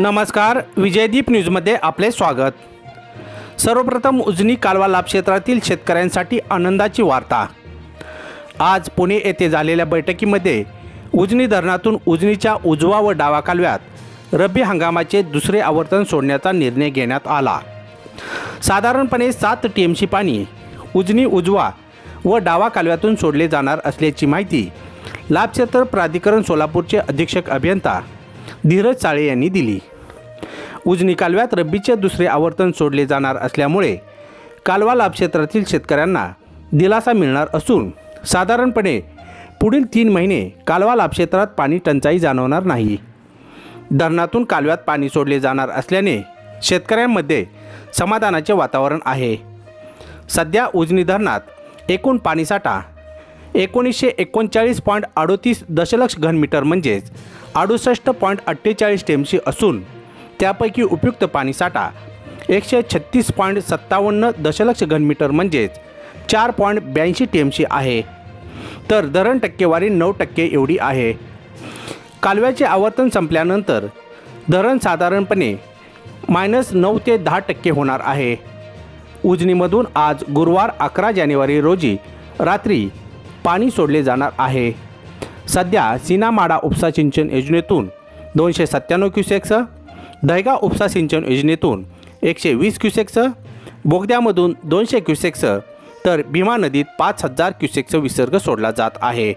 नमस्कार विजयदीप न्यूजमध्ये आपले स्वागत. सर्वप्रथम उजनी कालवा लाभ क्षेत्रातील शेतकऱ्यांसाठी आनंदाची वार्ता. आज पुणे येथे झालेल्या बैठकीमध्ये उजनी धरणातून उजनीच्या उजवा व डावा कालव्यात रब्बी हंगामाचे दुसरे आवर्तन सोडण्याचा निर्णय घेण्यात आला. साधारणपणे सात टी एम सी पाणी उजनी उजवा व डावा कालव्यातून सोडले जाणार असल्याची माहिती लाभक्षेत्र प्राधिकरण सोलापूरचे अधीक्षक अभियंता धीरज चाळे यांनी दिली. उजनी कालव्यात रब्बीचे दुसरे आवर्तन सोडले जाणार असल्यामुळे कालवा लाभक्षेत्रातील शेतकऱ्यांना दिलासा मिळणार असून साधारणपणे पुढील तीन महिने कालवा लाभ क्षेत्रात पाणी टंचाई जाणवणार नाही. धरणातून कालव्यात पाणी सोडले जाणार असल्याने शेतकऱ्यांमध्ये समाधानाचे वातावरण आहे. सध्या उजनी धरणात एकूण पाणीसाठा एकोणीसशे एकोणचाळीस पॉईंट अडोतीस दशलक्ष घनमीटर म्हणजेच अडुसष्ट पॉईंट अठ्ठेचाळीस टेमसी असून त्यापैकी उपयुक्त पाणीसाठा एकशे छत्तीस पॉईंट सत्तावन्न दशलक्ष घनमीटर म्हणजेच चार पॉईंट ब्याऐंशी टेमसी आहे. तर धरण टक्केवारी नऊ टक्के एवढी आहे. कालव्याचे आवर्तन संपल्यानंतर धरण साधारणपणे मायनस नऊ ते दहा टक्के होणार आहे. उजनीमधून आज गुरुवार अकरा जानेवारी रोजी रात्री पाणी सोडले जाणार आहे. सध्या सीनामाडा उपसा सिंचन योजनेतून दोनशे सत्त्याण्णव क्युसेक्स दहगा उपसा सिंचन योजनेतून एकशे वीस क्युसेक्स बोगद्यामधून दोनशे क्युसेक्स तर भीमा नदीत पाच हजार क्युसेक्स विसर्ग सोडला जात आहे.